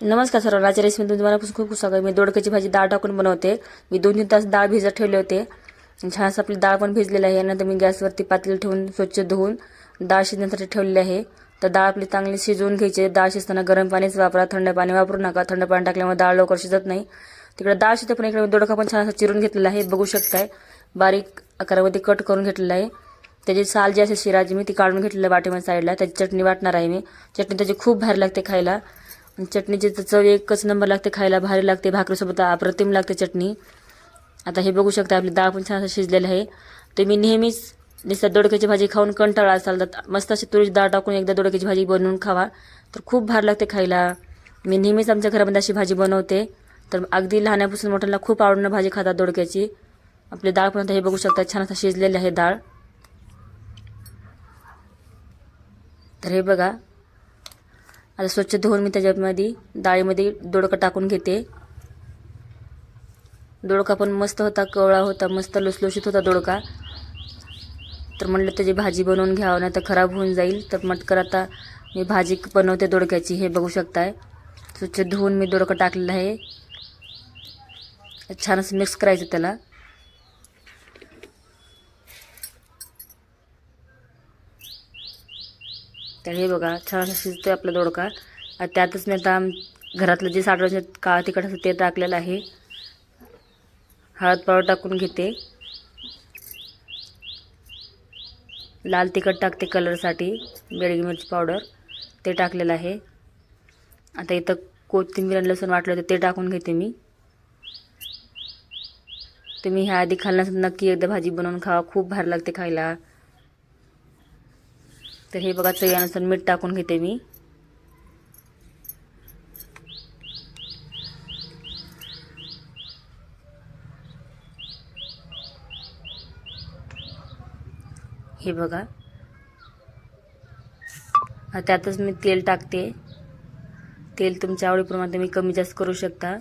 नमस्कार सर राजा रेसिपी तुम्हाला खूप खूप स्वागत. मी दोडक्याची भाजी डाळ टाकून बनवते. मी दोन तीन तास डाळ भिजत ठेवले होते. छान असं आपली डाळ पण भिजलेली आहे. नंतर मी गॅसवरती पातेलं ठेवून स्वच्छ धुवून डाळ शिजण्यासाठी ठेवलेली आहे. तर डाळ आपली चांगली शिजवून घ्यायची डाळ शिजताना गरम पाणीच वापरा. थंड पाणी वापरू नका. थंड पाणी टाकल्यामुळे डाळ लवकर शिजत नाही. तिकडे डाळ शिजते पण इकडे दोडका पण छान असा चिरून घेतलेला आहे. बघू शकताय. बारीक आकारामध्ये कट करून घेतलेला आहे. त्याची साल जी असेल शिराजी मी ती काढून घेतलेली आहे वाटेमध्ये साईडला. त्याची चटणी वाटणार आहे मी. चटणी त्याची खूप भारी लागते खायला. चटणीची तर चव एकच नंबर लागते खायला भारी लागते भाकरीसोबत अप्रतिम लागते चटणी. आता हे बघू शकता आपली डाळ पण छान असं शिजलेलं आहे. तुम्ही नेहमीच नुसतं दोडक्याची भाजी खाऊन कंटाळा असाल तर मस्त अशी तुरीची डाळ टाकून एकदा दोडक्याची भाजी बनवून खावा. तर खूप भारी लागते खायला. मी नेहमीच आमच्या घरामध्ये अशी भाजी बनवते. तर अगदी लहानापासून मोठ्यांना खूप आवडणं भाजी खातात दोडक्याची. आपली डाळ पण आता हे बघू शकता छान असं शिजलेली आहे डाळ. तर हे बघा आता स्वच्छ धुवून मी त्याच्यामध्ये डाळीमध्ये दोडका टाकून घेते. दोडका पण मस्त होता कवळा होता मस्त लुसलुशीत होता दोडका. तर म्हणलं त्याची भाजी बनवून घ्यावं नाही तर खराब होऊन जाईल. तर मटकर आता मी भाजी बनवते दोडक्याची हे बघू शकताय. स्वच्छ धुवून मी दोडका टाकलेला आहे. छान असं मिक्स करायचं त्याला. तर हे बघा छान असं आहे आपला दोडका. त्यातच नाही आता आम- घरातलं जे साठवण काळा तिखट असतं ते टाकलेलं आहे. हळद पावडर टाकून घेते. लाल तिखट टाकते कलरसाठी बेडगी मिरची पावडर ते टाकलेलं आहे. आता इथं कोथिंबीर आणि लसूण वाटलं होतं ते टाकून घेते मी. तुम्ही ह्या आधी खाल्ल्यास नक्की एकदा भाजी बनवून खावा. खूप भारी लागते खायला. तर हे बघा चवीनुसार मीठ टाकून घेते मी. हे बघा. त्यातच मी तेल टाकते. तेल तुमच्या आवडीप्रमाणे तुम्ही कमी जास्त करू शकता.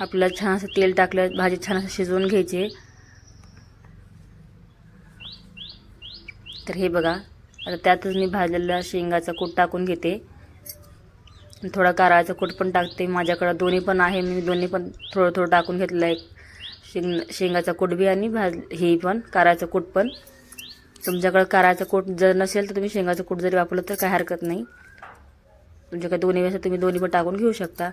आपल्याला छान असं तेल टाकलं भाजी छान असं शिजवून घ्यायची. तर हे बघा आता त्यातच मी भाजलेला शेंगाचा कूट टाकून घेते. आणि थोडा कारळाचा कूट पण टाकते. माझ्याकडं दोन्ही पण आहे. मी दोन्ही पण थोडं थोडं टाकून घेतलं आहे. शेंग शेंगाचा कूट बी आणि भाज हे पण कारळाचं कूट पण. तुमच्याकडं कारळाचं कूट जर नसेल तर तुम्ही शेंगाचं कूट जरी वापरलं तर काही हरकत नाही. तुमच्याकडे दोन्ही असेल तुम्ही दोन्ही पण टाकून घेऊ शकता.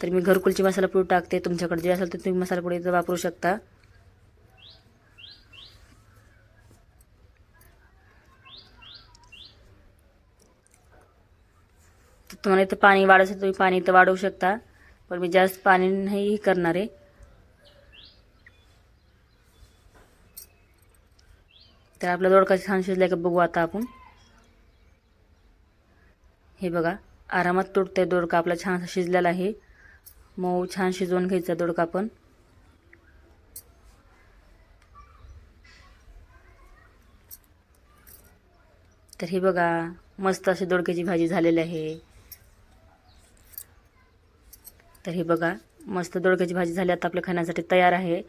तर मी घरकुलची मसाला पूड टाकते. तुमच्याकडे जे असेल तर तुम्ही मसाला पुडी वापरू शकता. तुम्हाला इथं पाणी वाढायचं तुम्ही पाणी इथं वाढवू शकता. पण मी जास्त पाणी नाही करणार आहे. तर आपला दोडका छान शिजला का बघू आता आपण. हे बघा आरामात तुटतंय दोडका आपला छान शिजलेला आहे. मऊ छान शिजवून घ्यायचा दोडका पण तर हे बघा मस्त अशी दोडक्याची भाजी झालेली आहे. तर हे बघा मस्त दोडक्याची भाजी झाली. आता आपल्या खाण्यासाठी तयार आहे.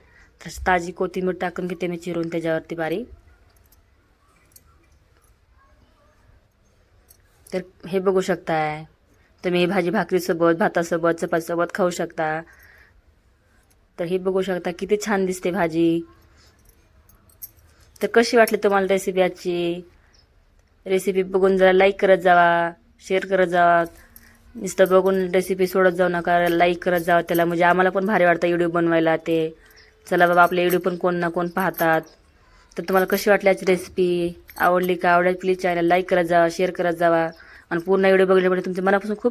तर ताजी कोथिंबीर टाकून घेते मी चिरून त्याच्यावरती बारीक तर हे बघू शकताय. तुम्ही ही भाजी भाकरीसोबत भातासोबत चपातीसोबत खाऊ शकता. तर हे बघू शकता किती छान दिसते भाजी. तर कशी वाटली तुम्हाला रेसिपी आजची? रेसिपी बघून जरा लाईक करत जावा शेअर करत जावा. नुसतं बघून रेसिपी सोडत जाऊ नका लाईक करत जावं त्याला. म्हणजे आम्हाला पण भारी वाटतं व्हिडिओ बनवायला ते. चला बाबा आपले व्हिडिओ पण कोण ना कोण पाहतात. तर तुम्हाला कशी वाटली आजची रेसिपी आवडली का? आवडेल प्लीज चॅनल लाईक करत जावा शेअर करत जावा. आणि पूर्ण व्हिडिओ बघण्यासाठी तुमच्या मनापासून खूप